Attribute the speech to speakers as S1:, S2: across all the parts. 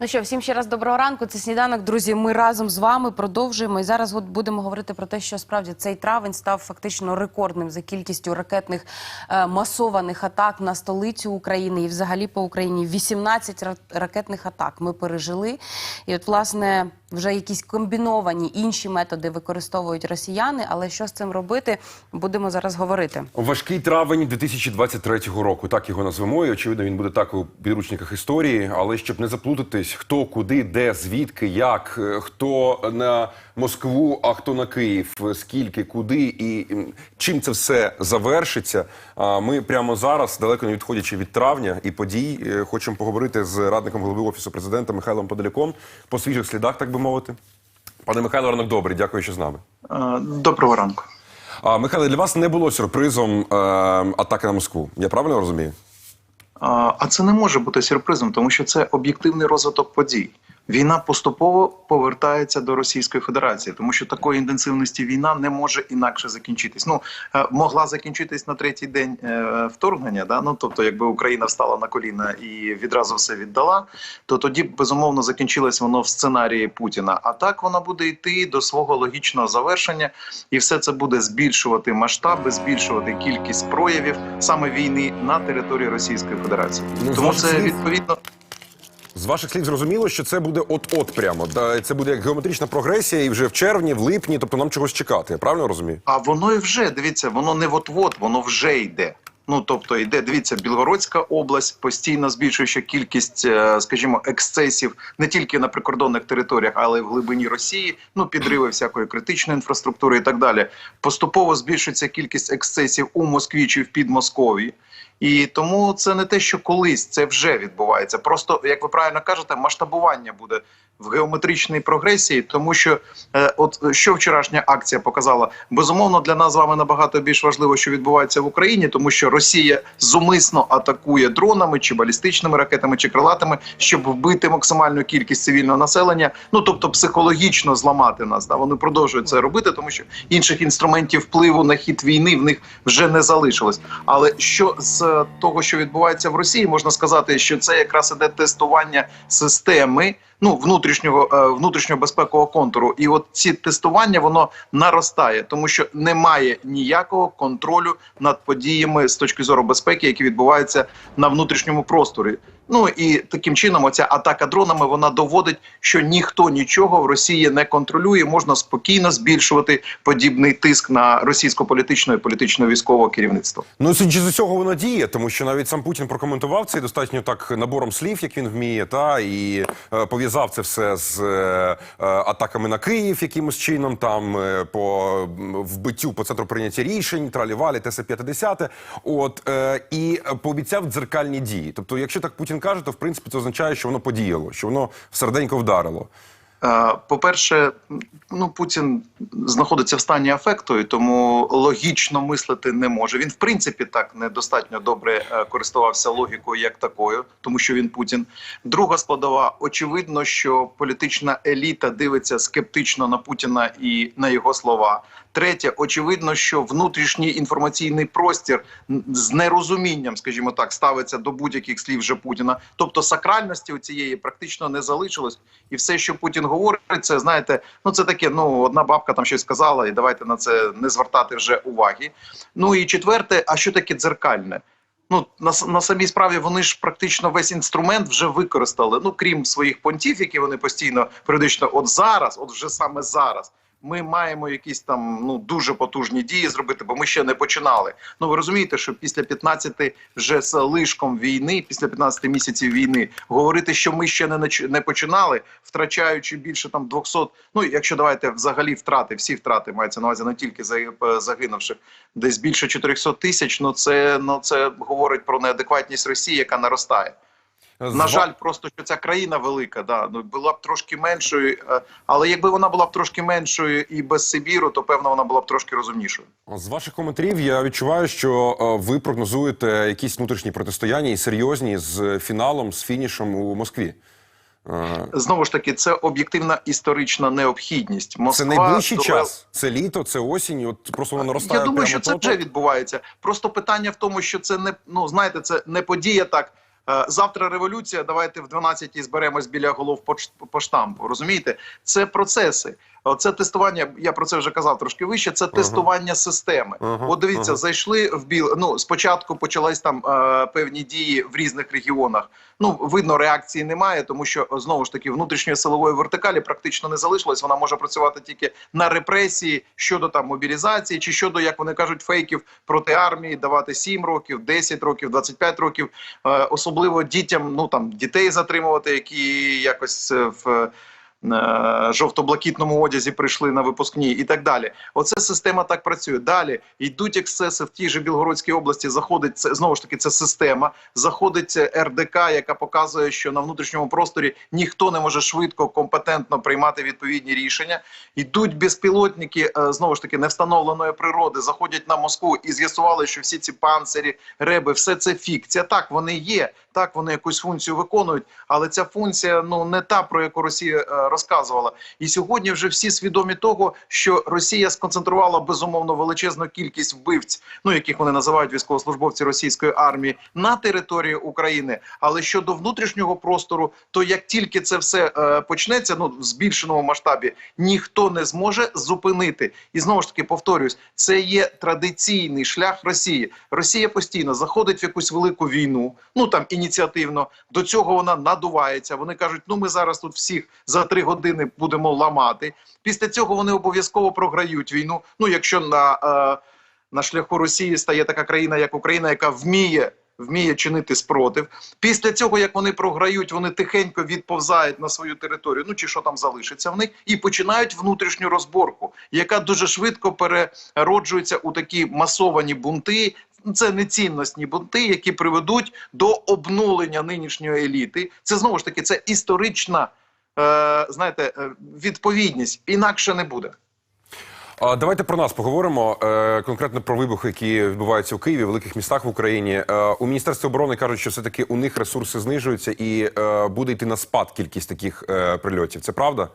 S1: Ну що, всім ще раз доброго ранку. Це сніданок. Друзі. Ми разом з вами продовжуємо. І зараз будемо говорити про те, що справді цей травень став фактично рекордним за кількістю ракетних е, масованих атак на столицю України і взагалі по Україні. 18 ракетних атак ми пережили. І от, власне, вже якісь комбіновані інші методи використовують росіяни. Але що з цим робити, будемо зараз говорити.
S2: Важкий травень 2023 року, так його назвемо. І очевидно, він буде так у підручниках історії. Але щоб не заплутатись, хто куди, де, звідки, як, е, хто на Москву, а хто на Київ, е, скільки, куди і чим це все завершиться. Ми прямо зараз, далеко не відходячи від травня і подій, е, хочемо поговорити з радником голови офісу президента Михайлом Подоляком по свіжих слідах, так би мовити. Пане Михайло, ранок добрий. Дякую, що з нами.
S3: Е, Доброго ранку.
S2: А, Михайло, для вас не було сюрпризом е, атаки на Москву. Я правильно розумію?
S3: А а це не може бути сюрпризом, тому що це об'єктивний розвиток подій. Війна поступово повертається до Російської Федерації, тому що такої інтенсивності війна не може інакше закінчитись. Ну е, могла закінчитись на третій день е, вторгнення. Да? Ну тобто, якби Україна встала на коліна і відразу все віддала, то тоді безумовно закінчилось воно в сценарії Путіна. А так вона буде йти до свого логічного завершення, і все це буде збільшувати масштаби, збільшувати кількість проявів саме війни на території Російської Федерації.
S2: Ну,
S3: Тому це відповідно.
S2: З ваших слів зрозуміло, що це буде от-от прямо. Це буде як геометрична прогресія, і вже в червні, в липні, тобто нам чогось чекати. Я правильно розумію?
S3: А воно і вже дивіться, воно не от-от, воно вже йде. Ну тобто йде, дивіться, Білгородська область постійно збільшуючи кількість, е, скажімо, ексцесів не тільки на прикордонних територіях, але й в глибині Росії. Ну підриви всякої критичної інфраструктури і так далі. Поступово збільшується кількість ексцесів у Москві чи в Підмосков'ї. І тому це не те, що колись це вже відбувається. Просто як ви правильно кажете, масштабування буде в геометричній прогресії, тому що е, от що вчорашня акція показала, безумовно для нас з вами набагато більш важливо, що відбувається в Україні, тому що Росія зумисно атакує дронами чи балістичними ракетами чи крилатими, щоб вбити максимальну кількість цивільного населення. Ну тобто психологічно зламати нас. Да вони продовжують це робити, тому що інших інструментів впливу на хід війни в них вже не залишилось. Але що з того, що відбувається в Росії, можна сказати, що це якраз іде тестування системи. Ну, внутрішнього е, внутрішнього безпекового контуру, і от ці тестування воно наростає, тому що немає ніякого контролю над подіями з точки зору безпеки, які відбуваються на внутрішньому просторі. Ну і таким чином, оця атака дронами вона доводить, що ніхто нічого в Росії не контролює. Можна спокійно збільшувати подібний тиск на російсько-політичне і політично-військове керівництво.
S2: Ну судячи з цього воно діє, тому що навіть сам Путін прокоментував це достатньо так набором слів, як він вміє, та і е, пов'язав це все з е, е, атаками на Київ якимось чином, там е, по вбиттю по центру прийняття рішень, тралівалі, ТС 50 От е, і пообіцяв дзеркальні дії. Тобто, якщо так Путін каже, то в принципі це означає, що воно подіяло, що воно серденько вдарило.
S3: Е, По-перше, ну Путін знаходиться в стані афекту, і тому логічно мислити не може. Він, в принципі, так недостатньо добре е, користувався логікою як такою, тому що він Путін. Друга складова, очевидно, що політична еліта дивиться скептично на Путіна і на його слова. Третє, очевидно, що внутрішній інформаційний простір з нерозумінням, скажімо так, ставиться до будь-яких слів вже Путіна. Тобто сакральності у цієї практично не залишилось, і все, що Путін говорить, це знаєте, ну це таке. Ну одна бабка там щось сказала, і давайте на це не звертати вже уваги. Ну і четверте, а що таке дзеркальне? Ну на, на самій справі вони ж практично весь інструмент вже використали. Ну крім своїх понтів, які вони постійно періодично, от зараз, от вже саме зараз. Ми маємо якісь там ну дуже потужні дії зробити, бо ми ще не починали. Ну ви розумієте, що після 15 вже з лишком війни, після 15 місяців війни, говорити, що ми ще не не починали, втрачаючи більше там 200, Ну якщо давайте взагалі втрати, всі втрати мається на увазі не тільки е, загинувших, десь більше 400 тисяч. Ну це ну це говорить про неадекватність Росії, яка наростає. На жаль, просто що ця країна велика, да ну була б трошки меншою, е, але якби вона була б трошки меншою і без Сибіру, то певно вона була б трошки розумнішою.
S2: З ваших коментарів я відчуваю, що е, ви прогнозуєте якісь внутрішні протистояння і серйозні з фіналом, з фінішем у Москві. Е,
S3: Знову ж таки, це об'єктивна історична необхідність.
S2: Це найближчий
S3: довела-
S2: час, це літо, це осінь. От просто воно наростає.
S3: Я думаю,
S2: прямо
S3: що це вже відбувається. Просто питання в тому, що це не ну знаєте, це не подія так. Е, завтра революція. Давайте в 12-й зберемось біля голов по, по штампу. Розумієте, це процеси. Це тестування. Я про це вже казав трошки вище. Це тестування системи.
S2: Ага,
S3: От дивіться,
S2: ага.
S3: зайшли в біл. Ну спочатку почались там е, певні дії в різних регіонах. Ну видно, реакції немає, тому що знову ж таки внутрішньої силової вертикалі практично не залишилось. Вона може працювати тільки на репресії щодо там мобілізації, чи щодо, як вони кажуть, фейків проти армії, давати 7 років, 10 років, 25 років. Е, особливо дітям, ну там дітей затримувати, які якось е, в. Е, Жовто-блакитному одязі прийшли на випускні і так далі. Оце система так працює. Далі йдуть ексцеси в тій же Білгородській області. Заходить це знову ж таки. Це система. Заходить РДК, яка показує, що на внутрішньому просторі ніхто не може швидко, компетентно приймати відповідні рішення. Йдуть безпілотники е, знову ж таки невстановленої природи. Заходять на Москву і з'ясували, що всі ці панцирі, реби, все це фікція. Так вони є. Так вони якусь функцію виконують, але ця функція ну не та про яку Росія е, розказувала. І сьогодні вже всі свідомі того, що Росія сконцентрувала безумовно величезну кількість вбивць, ну яких вони називають військовослужбовці російської армії, на території України. Але щодо внутрішнього простору, то як тільки це все е, почнеться, ну в збільшеному масштабі, ніхто не зможе зупинити. І знову ж таки повторюсь, це є традиційний шлях Росії. Росія постійно заходить в якусь велику війну, ну там ініціативно. До цього вона надувається. Вони кажуть, ну ми зараз тут всіх за три години будемо ламати. Після цього вони обов'язково програють війну. Ну якщо на, е, на шляху Росії стає така країна, як Україна, яка вміє. Вміє чинити спротив. Після цього, як вони програють, вони тихенько відповзають на свою територію. Ну чи що там залишиться в них, і починають внутрішню розборку, яка дуже швидко перероджується у такі масовані бунти. Це нецінностні бунти, які приведуть до обнулення нинішньої еліти. Це знову ж таки це історична, знаєте, е, відповідність. Інакше не буде.
S2: Давайте про нас поговоримо е, конкретно про вибухи, які відбуваються в Києві, в великих містах в Україні. Е, у міністерстві оборони кажуть, що все таки у них ресурси знижуються і е, буде йти на спад кількість таких е, прильотів. Це правда?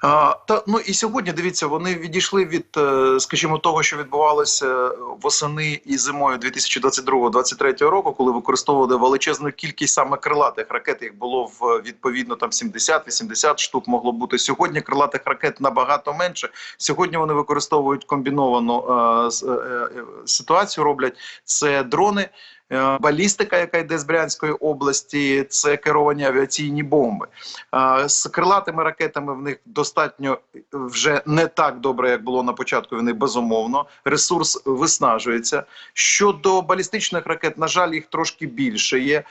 S3: Та ну і сьогодні дивіться, вони відійшли від, е, скажімо, того, що відбувалося восени і зимою 2022-2023 року, коли використовували величезну кількість саме крилатих ракет. Їх було в відповідно там 70-80 штук могло бути. Сьогодні крилатих ракет набагато менше. Сьогодні вони використовують комбіновану е, е, е, ситуацію. Роблять це дрони. Е, Балістика, яка йде з Брянської області, це керовані авіаційні бомби. З крилатими ракетами в них достатньо вже не так добре, як було на початку війни, безумовно. Ресурс виснажується. Щодо балістичних ракет, на жаль, їх трошки більше є.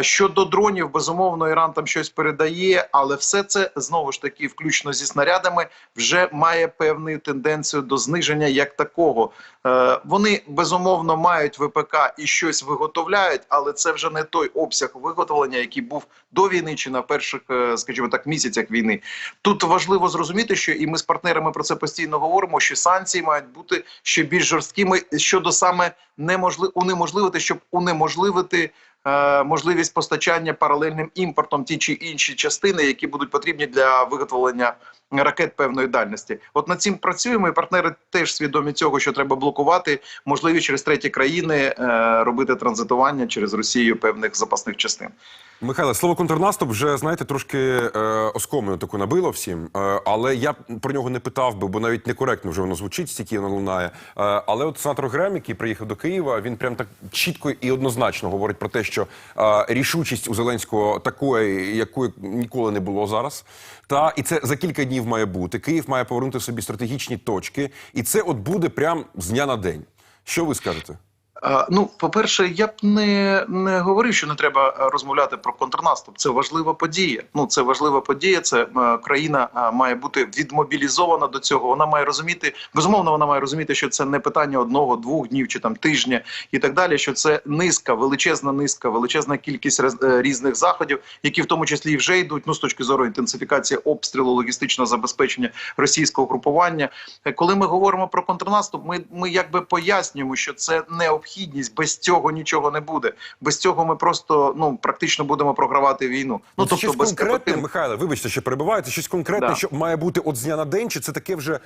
S3: Щодо дронів, безумовно, Іран там щось передає, але все це знову ж таки, включно зі снарядами, вже має певну тенденцію до зниження як такого. Е, Вони безумовно мають ВПК і щось виготовляють, але це вже не той обсяг виготовлення, який був до війни чи на перших, е, скажімо так, місяцях війни. Тут важливо зрозуміти, що і ми з партнерами про це постійно говоримо. Що санкції мають бути ще більш жорсткими щодо саме неможли... унеможливити, щоб унеможливити. е, Можливість постачання паралельним імпортом ті чи інші частини, які будуть потрібні для виготовлення ракет певної дальності. От над цим працюємо, і партнери теж свідомі цього, що треба блокувати можливість через треті країни е, робити транзитування через Росію певних запасних частин.
S2: Михайло, слово контрнаступ вже знаєте трошки е, оскомину таку набило всім, е, але я про нього не питав би, бо навіть некоректно вже воно звучить, стільки воно лунає. Е, але от сенатор Грем, який приїхав до Києва, він прям так чітко і однозначно говорить про те, що е, рішучість у Зеленського такої, якої ніколи не було зараз. Та і це за кілька днів має бути. Київ має повернути собі стратегічні точки, і це от буде прям з дня на день. Що ви скажете?
S3: Ну, по-перше, я б не, не говорив, що не треба розмовляти про контрнаступ. Це важлива подія. Ну, це важлива подія. Це е, країна е, має бути відмобілізована до цього. Вона має розуміти, безумовно, вона має розуміти, що це не питання одного, двох днів чи там тижня і так далі. Що це низка, величезна низка, величезна кількість рез- е, різних заходів, які в тому числі вже йдуть. Ну з точки зору інтенсифікації обстрілу, логістичного забезпечення російського групування. Е, Коли ми говоримо про контрнаступ, ми, ми якби пояснюємо, що це необхідно необхідність. Без цього нічого не буде. Без цього ми просто ну практично будемо програвати війну. Ну
S2: Ну,
S3: тобто
S2: щось
S3: без
S2: конкретне,
S3: ефективних-
S2: Михайло, вибачте, що перебиваю, це щось конкретне,
S3: Да.
S2: що має бути от з дня на день, чи це таке вже, е,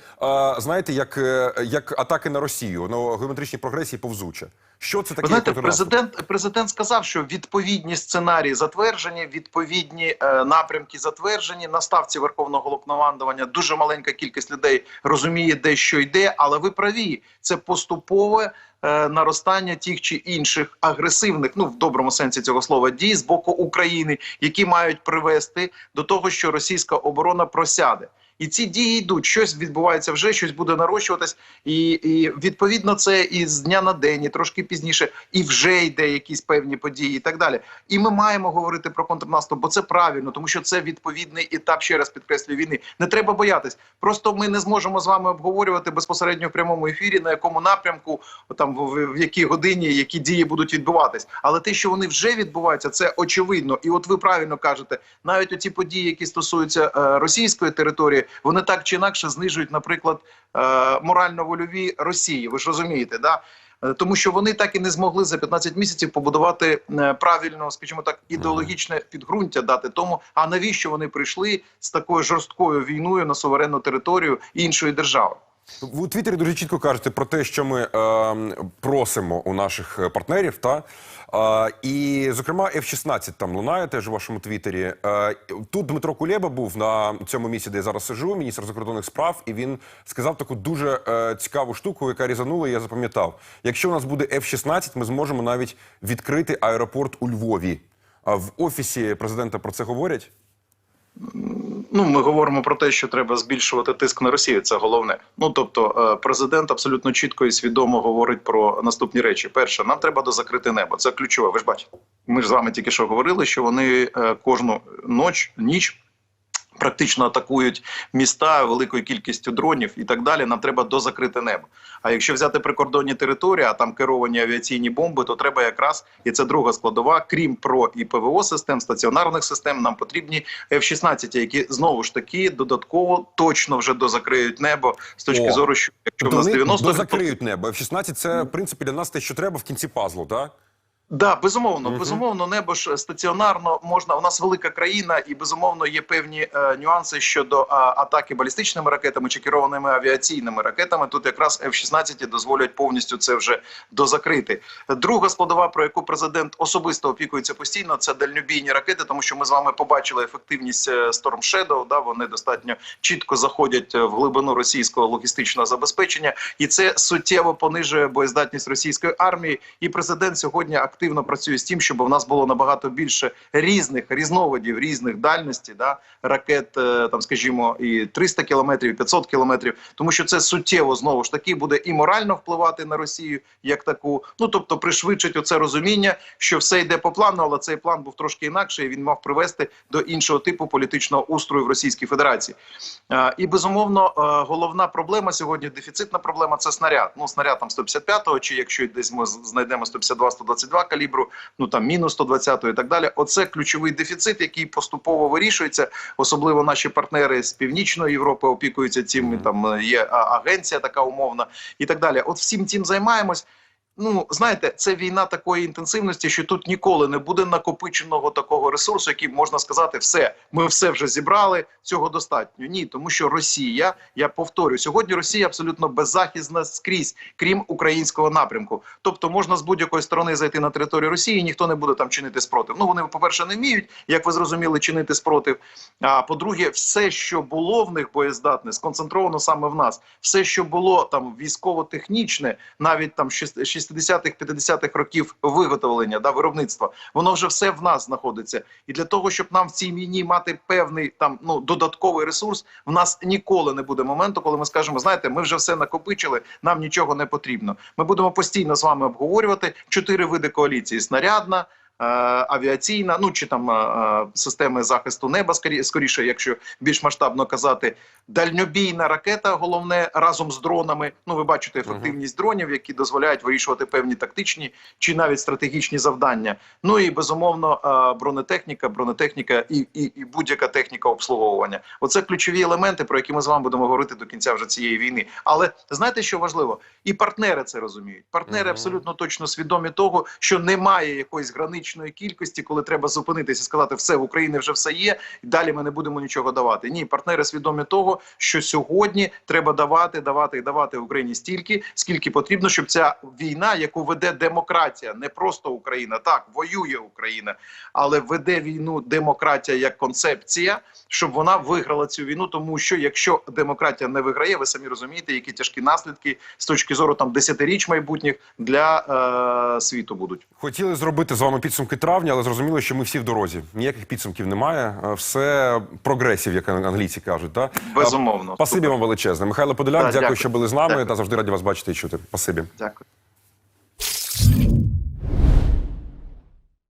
S2: знаєте, як, е, як атаки на Росію, на геометричній прогресії повзуче? Що це таке?
S3: Знаєте, президент президент сказав, що відповідні сценарії затверджені, відповідні е, напрямки затверджені. На ставці верховного головнокомандування дуже маленька кількість людей розуміє, де що йде, але ви праві, це поступове. Е, Наростання тих чи інших агресивних, ну в доброму сенсі цього слова, дій з боку України, які мають привести до того, що російська оборона просяде, і ці дії йдуть. Щось відбувається вже, щось буде нарощуватись, і, і відповідно це і з дня на день, і трошки пізніше, і вже йде якісь певні події, і так далі. І ми маємо говорити про контрнаступ, бо це правильно, тому що це відповідний етап. Ще раз підкреслюю війни. Не треба боятись. Просто ми не зможемо з вами обговорювати безпосередньо в прямому ефірі, на якому напрямку, там в, в якій годині, які дії будуть відбуватись. Але те, що вони вже відбуваються, це очевидно. І от ви правильно кажете, навіть оці події, які стосуються е, російської території, вони так чи інакше знижують, наприклад, е, морально-вольові Росії. Ви ж розумієте, да? Е, Тому що вони так і не змогли за 15 місяців побудувати е, правильно, скажімо так, ідеологічне підґрунтя дати тому. А навіщо вони прийшли з такою жорсткою війною на суверенну територію іншої держави?
S2: Ви у Твіттері дуже чітко кажете про те, що ми е, просимо у наших е, партнерів. Та е, і, зокрема, F-16 там лунає теж у вашому Твіттері. Е, тут Дмитро Кулєба був на цьому місці, де я зараз сижу, міністр закордонних справ, і він сказав таку дуже е, цікаву штуку, яка різанула, і я запам'ятав. Якщо у нас буде F-16, ми зможемо навіть відкрити аеропорт у Львові. А в офісі президента про це говорять.
S3: Ну, ми говоримо про те, що треба збільшувати тиск на Росію. Це головне. Ну тобто, е, президент абсолютно чітко і свідомо говорить про наступні речі. Перше, нам треба дозакрити небо. Це ключове. Ви ж бачите. Ми ж з вами тільки що говорили, що вони е, кожну ніч ніч. Практично атакують міста великою кількістю дронів і так далі. Нам треба дозакрити небо. А якщо взяти прикордонні території, а там керовані авіаційні бомби, то треба якраз і це друга складова. Крім про і ПВО систем, стаціонарних систем, нам потрібні F-16, які знову ж таки додатково точно вже дозакриють небо з точки
S2: О.
S3: зору, що якщо в нас
S2: вони
S3: 90
S2: дозакриють небо. F-16 – це, в принципі, для нас те, що треба в кінці пазлу, так?
S3: Да, безумовно,
S2: Мгм.
S3: безумовно, небо ж стаціонарно можна. У нас велика країна, і безумовно є певні е, нюанси щодо а, атаки балістичними ракетами чи керованими авіаційними ракетами. Тут якраз F-16 дозволять повністю це вже дозакрити. Друга складова, про яку президент особисто опікується постійно, це дальнобійні ракети, тому що ми з вами побачили ефективність е, Storm Shadow, Да, вони достатньо чітко заходять е, в глибину російського логістичного забезпечення, і це суттєво понижує боєздатність російської армії. І президент сьогодні активно працює з тим, щоб у нас було набагато більше різних різновидів, різних дальностей, да, ракет, е, там, скажімо, і 300 кілометрів, і 500 кілометрів, тому що це суттєво знову ж таки буде і морально впливати на Росію як таку. Ну тобто пришвидшить оце розуміння, що все йде по плану, але цей план був трошки інакший. і Він мав привести до іншого типу політичного устрою в Російській Федерації. Е, І безумовно, е, головна проблема сьогодні, дефіцитна проблема це снаряд. Ну снаряд там 155-го, чи якщо десь ми знайдемо 152-122 калібру, ну там мінус 120-го і так далі. Оце ключовий дефіцит, який поступово вирішується. Особливо наші партнери з північної Європи опікуються цим. Там е, є агенція така умовна і так далі. От всім цим займаємось. Ну, знаєте, це війна такої інтенсивності, що тут ніколи не буде накопиченого такого ресурсу, який можна сказати, все, ми все вже зібрали, цього достатньо. Ні, тому що Росія, я повторюю, сьогодні Росія абсолютно беззахисна скрізь, крім українського напрямку. Тобто можна з будь-якої сторони зайти на територію Росії, і ніхто не буде там чинити спротив. Ну вони, по-перше, не вміють, як ви зрозуміли, чинити спротив. А по-друге, все, що було в них боєздатне, сконцентровано саме в нас. Все, що було там військово-технічне, навіть там 60-х, 50-х років виготовлення да виробництва, воно вже все в нас знаходиться. І для того, щоб нам в цій війні мати певний там ну додатковий ресурс, в нас ніколи не буде моменту, коли ми скажемо, знаєте, ми вже все накопичили, нам нічого не потрібно. Ми будемо постійно з вами обговорювати чотири види коаліції: снарядна. Е, авіаційна, ну чи там е, е, системи захисту неба, скорі- скоріше, якщо більш масштабно казати, дальньобійна ракета, головне разом з дронами. Ну, ви бачите ефективність дронів, які дозволяють вирішувати певні тактичні чи навіть стратегічні завдання. Ну і безумовно бронетехніка, бронетехніка і, і, і будь-яка техніка обслуговування. Оце ключові елементи, про які ми з вами будемо говорити до кінця вже цієї війни. Але знаєте, що важливо? І партнери це розуміють. Партнери абсолютно точно свідомі того, що немає якоїсь граничної кількості, коли треба зупинитися і сказати, все в Україні вже все є, і далі ми не будемо нічого давати. Ні, партнери свідомі того, що сьогодні треба давати, давати і давати Україні стільки, скільки потрібно, щоб ця війна, яку веде демократія, не просто Україна, так воює Україна, але веде війну демократія як концепція, щоб вона виграла цю війну. Тому що якщо демократія не виграє, ви самі розумієте, які тяжкі наслідки з точки зору там десятиріч майбутніх для е, світу будуть.
S2: Хотіли зробити з вами підсумки травня, але зрозуміло, що ми всі в дорозі. Ніяких підсумків немає. Е, Все прогресів, як англійці кажуть. Та?
S3: Безумовно.
S2: Спасибі вам величезне. Михайло Подоляк,
S3: да,
S2: дякую,
S3: дякую.
S2: що були з нами
S3: Дякую.
S2: та завжди раді вас бачити і чути. Спасибі.
S3: Дякую.